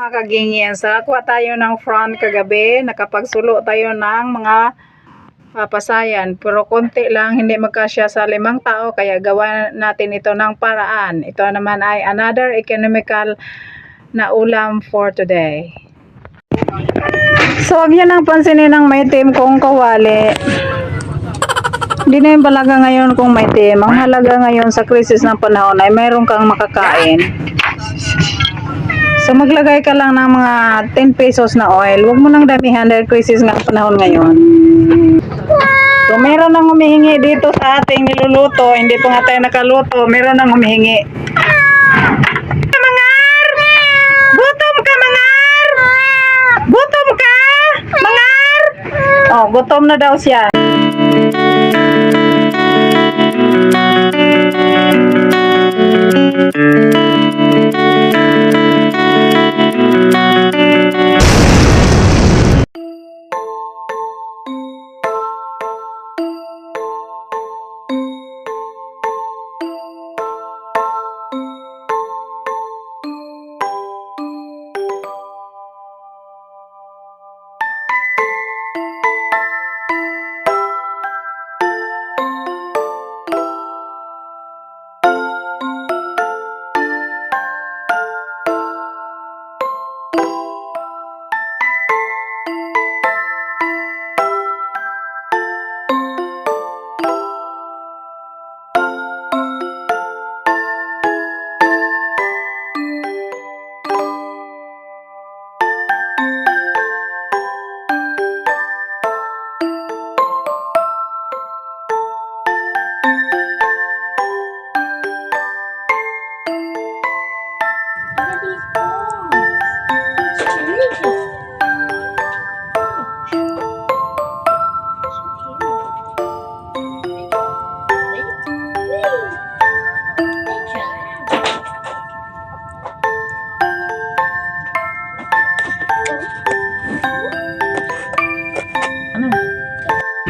Mga kagingin, sa kuha tayo ng front kagabi, nakapagsulo tayo ng mga papasayan. Pero konti lang, hindi magkasya sa limang tao, kaya gawa natin ito ng paraan. Ito naman ay another economical na ulam for today. So, huwag yan ang pansinin ng may team kong kawali. Hindi na yung balaga ngayon kung may team. Ang halaga ngayon sa krisis ng panahon ay mayroon kang makakain. So maglagay ka lang ng mga 10 pesos na oil. Huwag mo nang damihan dahil crisis nga panahon ngayon. So meron nang humihingi dito sa ating niluluto. Hindi pa nga tayo nakaluto. Meron nang humihingi. Mangar! Gutom ka, Mangar! Gutom ka! Mangar! Oh, gutom na daw siya.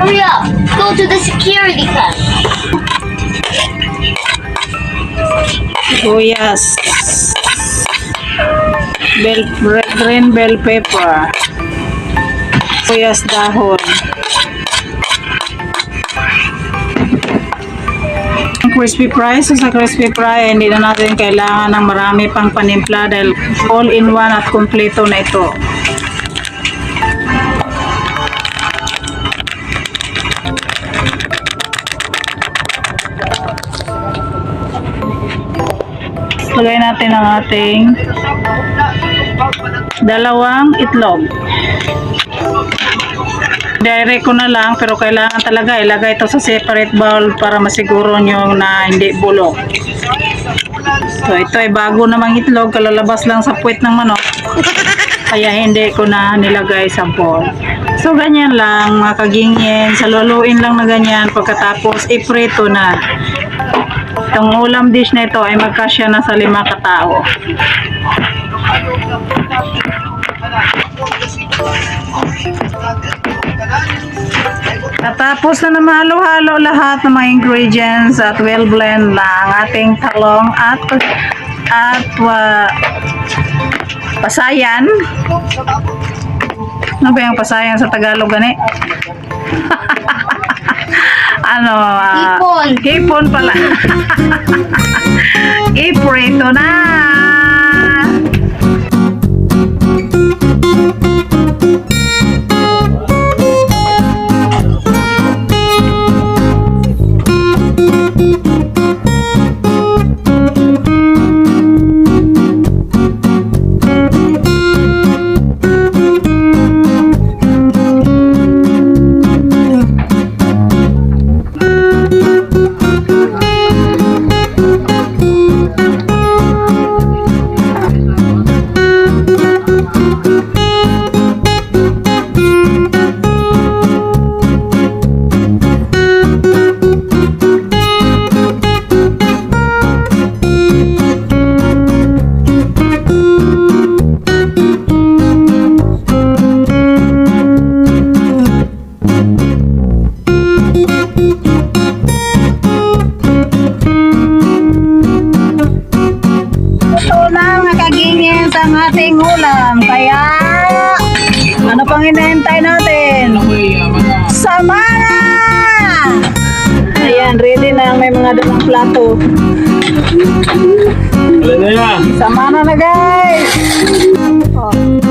Hurry up! Go to the security camp. Sibuyas. Bell, red green bell pepper. Sibuyas dahon. Crispy fry, so sa crispy fry, hindi na natin kailangan ng marami pang panimpla dahil all in one at kompleto na ito. Lagay natin ang ating dalawang itlog. Direct ko na lang pero kailangan talaga ilagay ito sa separate bowl para masiguro nyo na hindi bulok. So ito ay bago namang itlog, kalalabas lang sa puwet ng manok. Kaya hindi ko na nilagay sa bowl. So ganyan lang mga kagingin, saluluin lang na ganyan pagkatapos iprito na. Itong ulam dish na ito ay magkasya na sa lima katao. Natapos na na mahalo-halo lahat ng mga ingredients at well blend na ang ating talong at at wa, pasayan. Ano ba yung pasayan sa Tagalog gani? ano? ah, Hipon. hipon pala. Iprito na. ating ulam. Kaya, ano pang hinahintay natin? Sama na! Ayan, ready na. May mga dalang plato. Sama na na, guys! Oh.